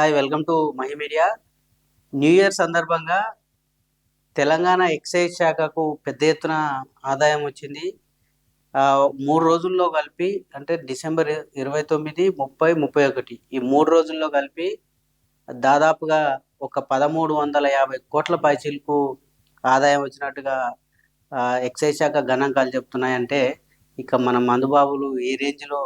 Hi welcome to Mahi media new year సందర్భంగా Telangana excise శాఖకు పెద్ద ఎత్తున ఆదాయం వచ్చింది. మూడు రోజుల్లో కలిపి అంటే డిసెంబర్ ఇరవై తొమ్మిది ముప్పై ముప్పై ఒకటి ఈ మూడు రోజుల్లో కలిపి దాదాపుగా ఒక పదమూడు వందల యాభై కోట్ల పైచీలకు ఆదాయం వచ్చినట్టుగా ఎక్సైజ్ శాఖ గణాంకాలు చెప్తున్నాయంటే ఇక మన మందుబాబులు ఏ రేంజ్లో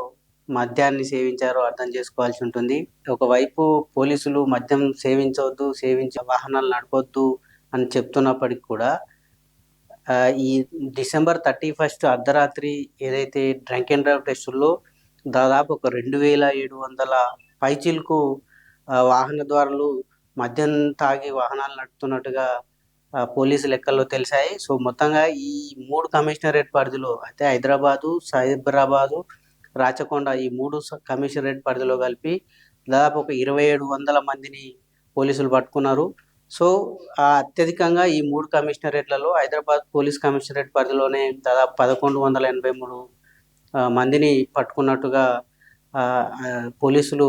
మద్యాన్ని సేవించారో అర్థం చేసుకోవాల్సి ఉంటుంది. ఒకవైపు పోలీసులు మద్యం సేవించవద్దు సేవించే వాహనాలు నడపొద్దు అని చెప్తున్నప్పటికీ కూడా ఈ డిసెంబర్ థర్టీ ఫస్ట్ అర్ధరాత్రి ఏదైతే డ్రంక్ అండ్ డ్రైవ్ టెస్టుల్లో దాదాపు ఒక రెండు వేల ఏడు వందల పైచీలకు వాహన వాహనదారులు మద్యం తాగి వాహనాలు నడుపుతున్నట్టుగా పోలీసు లెక్కల్లో తెలిసాయి. సో మొత్తంగా ఈ మూడు కమిషనరేట్ పరిధిలో అయితే హైదరాబాదు సైబరాబాదు రాచకొండ ఈ మూడు స- కమిషనరేట్ పరిధిలో కలిపి దాదాపు ఒక ఇరవై ఏడు వందల మందిని పోలీసులు పట్టుకున్నారు. సో అత్యధికంగా ఈ మూడు కమిషనరేట్లలో హైదరాబాద్ పోలీస్ కమిషనరేట్ పరిధిలోనే దాదాపు పదకొండు వందల ఎనభై మూడు మందిని పట్టుకున్నట్టుగా పోలీసులు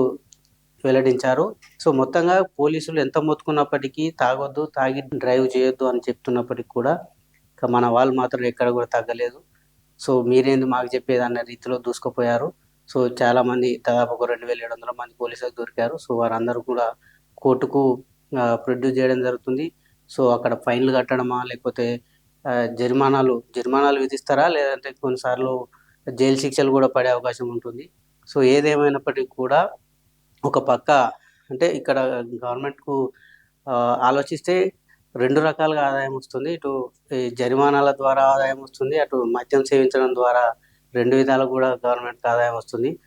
వెల్లడించారు. సో మొత్తంగా పోలీసులు ఎంత మొత్తుకున్నప్పటికీ తాగొద్దు తాగి డ్రైవ్ చేయొద్దు అని చెప్తున్నప్పటికీ కూడా మన వాళ్ళు మాత్రం ఎక్కడ కూడా తగ్గలేదు. సో మీరేంది మాకు చెప్పేది అన్న రీతిలో దూసుకుపోయారు. సో చాలా మంది దాదాపు ఒక రెండు వేల ఏడు వందల మంది పోలీసులకు దొరికారు. సో వారందరూ కూడా కోర్టుకు ప్రొడ్యూస్ చేయడం జరుగుతుంది. సో అక్కడ ఫైన్లు కట్టడమా లేకపోతే జరిమానాలు జరిమానాలు విధిస్తారా లేదంటే కొన్నిసార్లు జైలు శిక్షలు కూడా పడే అవకాశం ఉంటుంది. సో ఏదేమైనప్పటికీ కూడా ఒక పక్క అంటే ఇక్కడ గవర్నమెంట్కు ఆలోచిస్తే రెండు రకాలుగా ఆదాయం వస్తుంది. ఇటు ఈ జరిమానాల ద్వారా ఆదాయం వస్తుంది. అటు మద్యం సేవించడం ద్వారా రెండు విధాలు కూడా గవర్నమెంట్కి ఆదాయం వస్తుంది.